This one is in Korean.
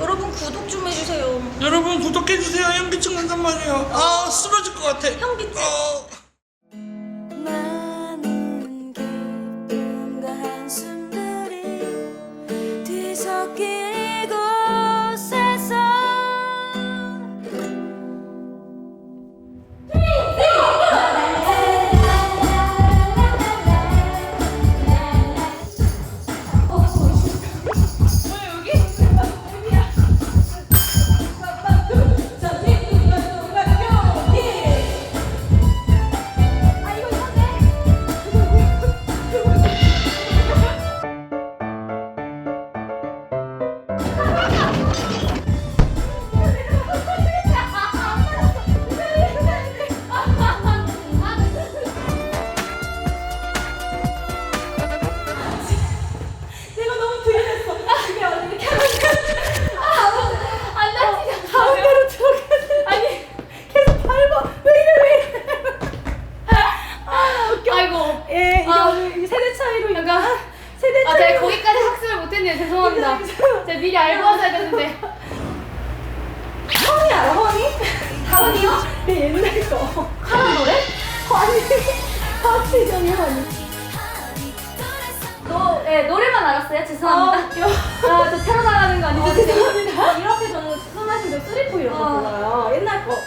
여러분 구독 좀 해주세요. 여러분 구독해주세요 현기증 난단 말이에요 아 쓰러질 것 같아 현기증. 어. 많은 기쁨과 한숨들이 뒤섞인 아. 제가 거기까지 학습을 못했네요 죄송합니다 제가 미리 알고 왔어야 됐는데 허니 알아 허니? 다원이요? 내 옛날 거. 하는 노래? 아니 박시정이 허니. 노, 네, 노래만 알았어요 아 죄송합니다 웃겨. 아저 테러 나가는 거 아니죠? 죄송합니다. 이렇게 저는 순하신 별 쓰리포 이런 거 아. 불러요. 옛날 거.